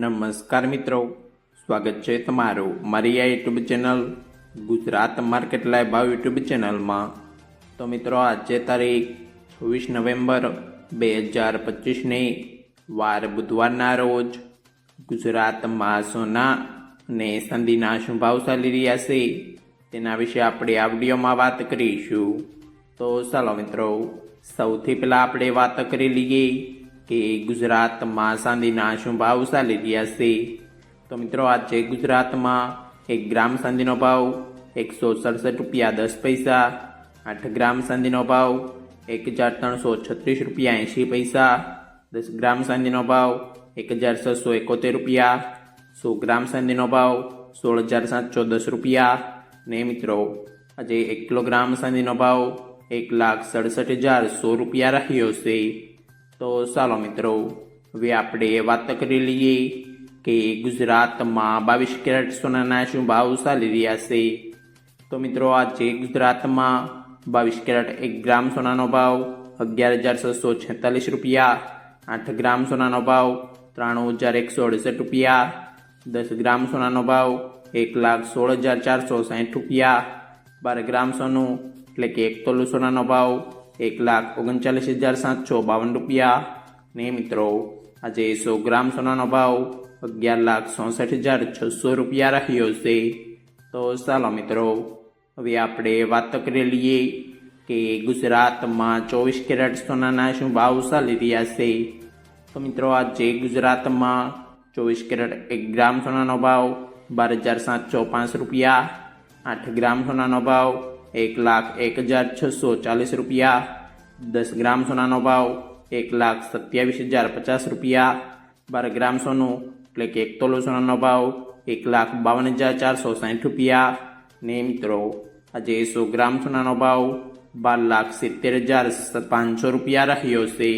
નમસ્કાર મિત્રો. સ્વાગત છે તમારું મારી આ YouTube channel, Gujarat market live ભાવ યુટ્યુબ ચેનલમાં. તો મિત્રો, આજે તારીખ છવ્વીસ નવેમ્બર બે હજાર પચીસની વાર બુધવારના રોજ ગુજરાતમાં સોના અને ચાંદીના શું ભાવ ચાલી રહ્યા છે તેના વિશે આપણે આ વિડીયોમાં વાત કરીશું. તો ચાલો મિત્રો, સૌથી પહેલાં આપણે વાત કરી લઈએ કે ગુજરાતમાં ચાંદીના શું ભાવ ચાલી રહ્યા છે. તો મિત્રો, આજે ગુજરાતમાં એક ગ્રામ ચાંદીનો ભાવ એકસો સડસઠ રૂપિયા દસ પૈસા, આઠ ગ્રામ ચાંદીનો ભાવ એક હજાર ત્રણસો છત્રીસ રૂપિયા એંશી પૈસા, દસ ગ્રામ ચાંદીનો ભાવ એક હજાર છસો એકોતેર રૂપિયા, સો ગ્રામ ચાંદીનો ભાવ સોળ હજાર સાતસો દસ રૂપિયા. ને મિત્રો, આજે એક કિલોગ્રામ ચાંદીનો ભાવ એક લાખ સડસઠ હજાર સો રૂપિયા રહ્યો છે. તો ચાલો મિત્રો, હવે આપણે વાત કરી લઈએ કે ગુજરાતમાં બાવીસ કેરેટ સોનાના શું ભાવ ચાલી રહ્યા છે. તો મિત્રો, આજે ગુજરાતમાં બાવીસ કેરેટ એક ગ્રામ સોનાનો ભાવ અગિયાર હજાર છસો છેતાલીસ રૂપિયા, આઠ ગ્રામ સોનાનો ભાવ ત્રાણું હજાર એકસો અડસઠ રૂપિયા, દસ ગ્રામ સોનાનો ભાવ એક લાખ સોળ હજાર ચારસો સાઠ રૂપિયા, બાર ગ્રામ સોનું એટલે કે એક તોલું સોનાનો ભાવ એક લાખ ઓગણચાલીસ હજાર સાતસો બાવન રૂપિયા. ને મિત્રો, આજે સો ગ્રામ સોનાનો ભાવ અગિયાર લાખ ચોસઠ હજાર છસો રૂપિયા રહ્યો છે. તો ચાલો મિત્રો, હવે આપણે વાત કરી લઈએ કે ગુજરાતમાં ચોવીસ કેરેટ સોનાના શું ભાવ ચાલી રહ્યા છે. તો મિત્રો, આજે ગુજરાતમાં ચોવીસ કેરેટ એક ગ્રામ સોનાનો ભાવ બાર હજાર સાતસો પાંચ રૂપિયા. આઠ ગ્રામ સોનાનો ભાવ એક લાખ એક હજાર છસો ચાલીસ રૂપિયા. દસ ગ્રામ સોનાનો ભાવ એક લાખ સત્યાવીસ હજાર પચાસ રૂપિયા. બાર ગ્રામ સોનું એટલે કે એક તોલો સોનાનો ભાવ એક લાખ બાવન હજાર ચારસો સાઠ રૂપિયા. ને મિત્રો, આજે સો ગ્રામ સોનાનો ભાવ બાર લાખ સિત્તેર હજાર પાંચસો રૂપિયા રહ્યો છે.